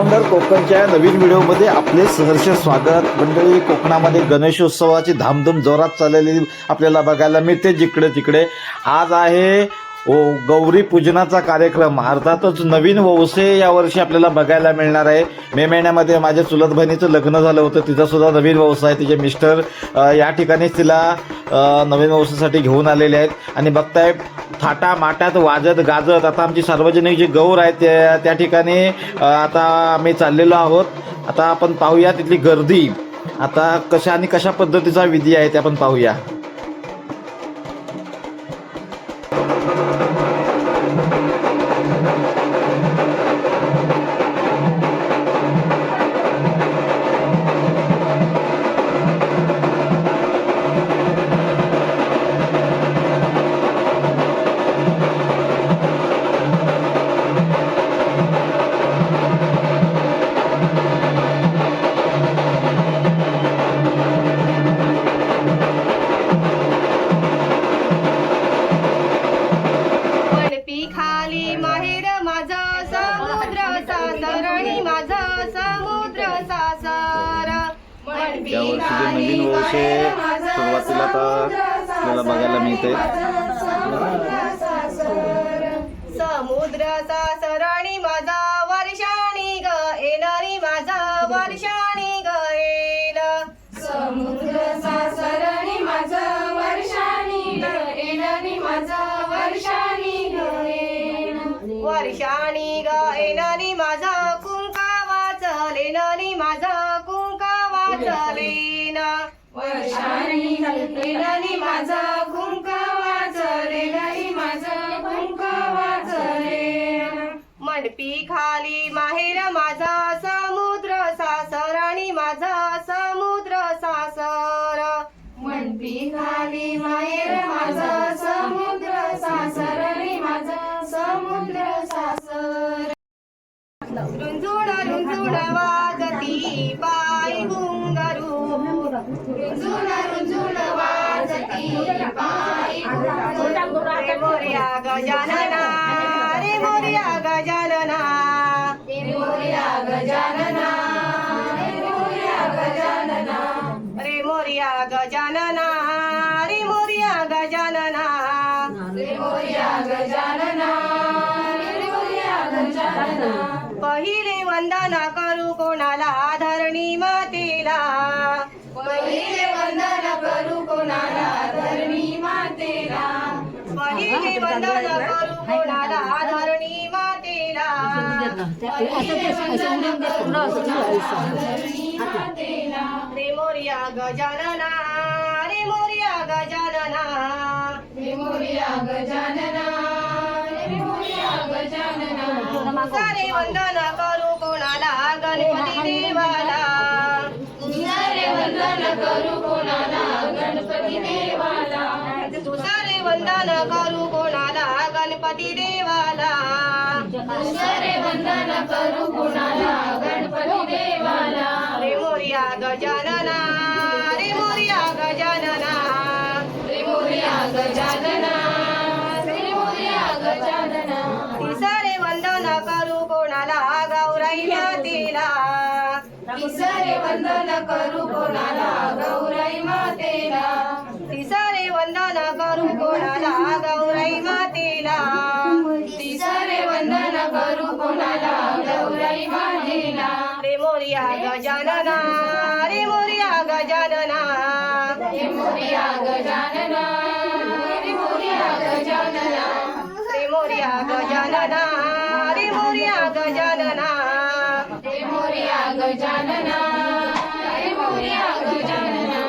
Founder कोकणच्या नवीन व्हिडिओमध्ये आपले सहर्ष स्वागत. मंडळी कोकणामध्ये गणेशोत्सवाची धामधूम जोरात चाललेली आपल्याला बघायला मिळते जिकडे तिकडे. आज आहे ओ गौरी पूजनाचा कार्यक्रम. अर्थातच नवीन वौसे यावर्षी आपल्याला बघायला मिळणार आहे. मे महिन्यामध्ये माझ्या चुलत बहिणीचं लग्न झालं होतं. तिचा सुद्धा नवीन आहे. तिचे मिस्टर या ठिकाणीच तिला नवीन व्यवसायासाठी घेऊन आलेले आहेत. आणि बघताय थाटा माटात वाजत गाजत आता आमची सार्वजनिक जी गौर आहे त्या त्या ठिकाणी आता आम्ही चाललेलो आहोत. आता आपण पाहूया तिथली गर्दी. आता कशा आणि कशा पद्धतीचा विधी आहे ते आपण पाहूया. सासरणी माझा समुद्र सासर. पडपी यावर्षी जे खाली नवीन माझा सुरुवातीला आपल्याला बघायला मिळते समुद्र सासरणी माझा वर्षाणी ग येणारी माझा वर्षाणी ग येण समुद्र सासरणी माझा वर्षाणी ग येणारी माझा वर्षाणी माझा कुंका वाचलेनारी माझा कुंका वाचलेन मंडपी खाली माहेर माझा समुद्र सासर आणि माझा समुद्र सासर. मंडपी खाली माहेर माझा समुद्र सासर आणि माझा समुद्र सासर. रुंजुण रुंजुण वाजती पाय घुंगरू रुंजुण रुंजुण गजानना रे मोर्या गजानना मोर्या गजानना मोर्या गजानना रे मोर्या गजानना रे मोर्या गजानना रे मोर्या गजानना मोर्या गजानना पहिले वंदना करू कोणाला धरणी मातेला? पहिले वंदना करू कोणाला रे मोर्या गजानना रे मोर्या गजानना रे मोर्या गजानना रे मोर्या गजानना सारे वंदन करू कोणाला गणपती देवाला सारे वंदन करू कोणाला गणपती देवाला सारे वंदन करू गणपती देवाला. वंदन करू कोणाला? गणपती देवाला. रे मोर्या गजानना रे मोर्या गजानना. रे मोर्या गजानना रे मोर्या गजानना. तिसरे वंदन करू कोणाला? गौराई मातेला. तिसरे वंदन करू कोणाला? गौराई मातेला. करू कोणाला गौराई मातेला. तिसरे वंदन करू कोणाला गौराई मातेला. रे मोर्या गजानना रे मोर्या गजानना रे मोर्या गजानना रे मोर्या गजानना रे मोर्या गजानना रे मोर्या गजानना रे मोर्या गजानना रे मोर्या गजानना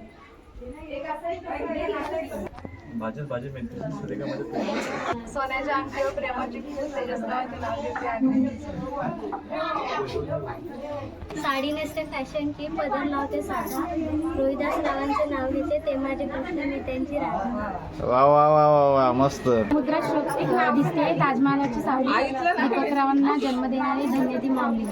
सोन्याच्या अंगठीवर प्रेमाची साडी नेसते फॅशन की पदर लावते साधा. रोहिदास रावांचे नाव घेते ते माझे कृष्ण मी त्यांची राधा वा वा वा वा वा मस्त. मुद्रा श्लोक दिसते ताजमहालाची साडी दीपक रावांना जन्म देणारी धन्य ती माऊली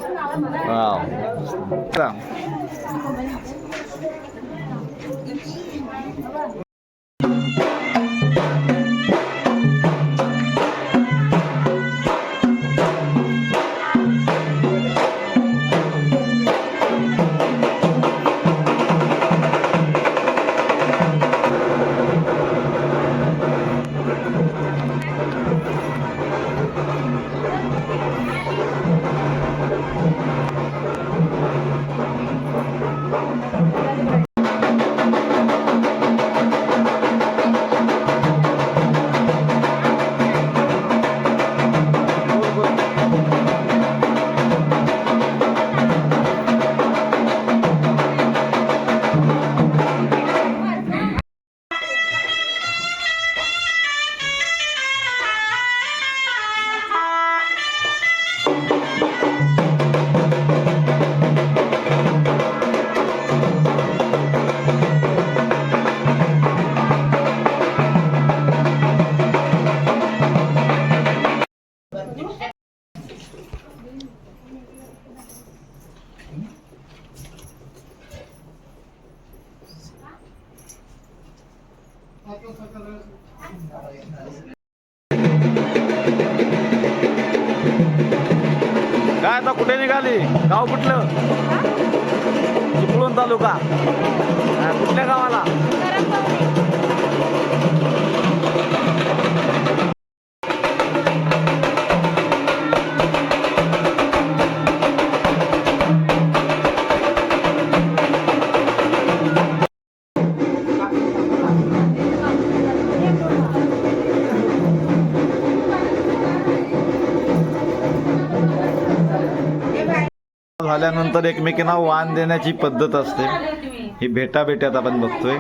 काय आता कुठे निघाली? गाव कुठलं? चिपळूण तालुका. कुठल्या गावाला? झाल्यानंतर एकमेकींना वाण देण्याची पद्धत असते. ही भेटा भेट्यात आपण बघतोय.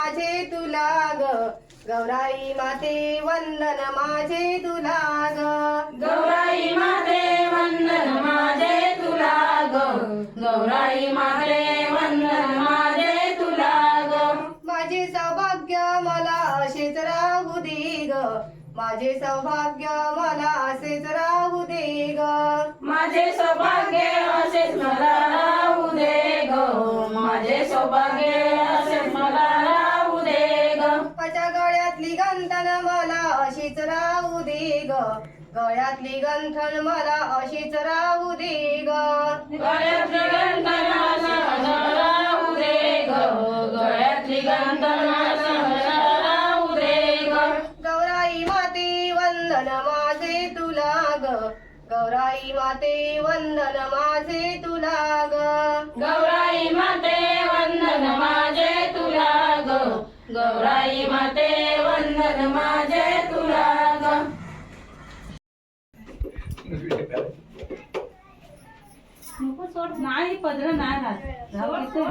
माझे तुला ग गौराई माते वंदन माझे तुला ग सौभाग्य मला असेच राहू दे ग. माझे सौभाग्य असेच मला राहू दे ग. माझे सौभाग्य असेच मला राहू दे ग. माझ्या गळ्यातली गंठन मला अशीच राहू दे ग. गळ्यातली गंठन मला अशीच राहू दे ग. गळ्यातली गंधन राहू दे ग. गळ्यातली गंधन वंदन माझे तुला ग गौराई माते वंदन माझे तुला ग गौराई माते वंदन माझे तुला ग गौराई माते वंदन माझे तुला ग नको सोड नाही पदर नाही राहत. राहू दे तर.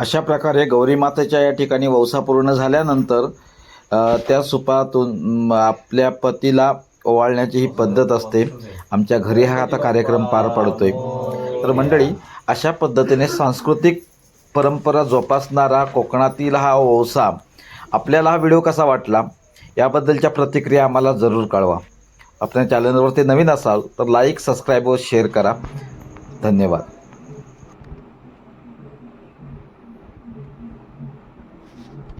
अशा प्रकारे गौरी मातेच्या या ठिकाणी वौसा पूर्ण झाल्यानंतर त्या सुपातून आपल्या पतीला ओवाळण्याची ही पद्धत असते. आमच्या घरी हा आता कार्यक्रम पार पडतोय. तर मंडळी अशा पद्धतीने सांस्कृतिक परंपरा जोपासणारा कोकणातील हा ओसा आपल्याला हा व्हिडिओ कसा वाटला याबद्दलच्या प्रतिक्रिया आम्हाला जरूर कळवा. आपल्या चॅनलवरती नवीन असाल तर लाईक सबस्क्राईब व शेअर करा. धन्यवाद.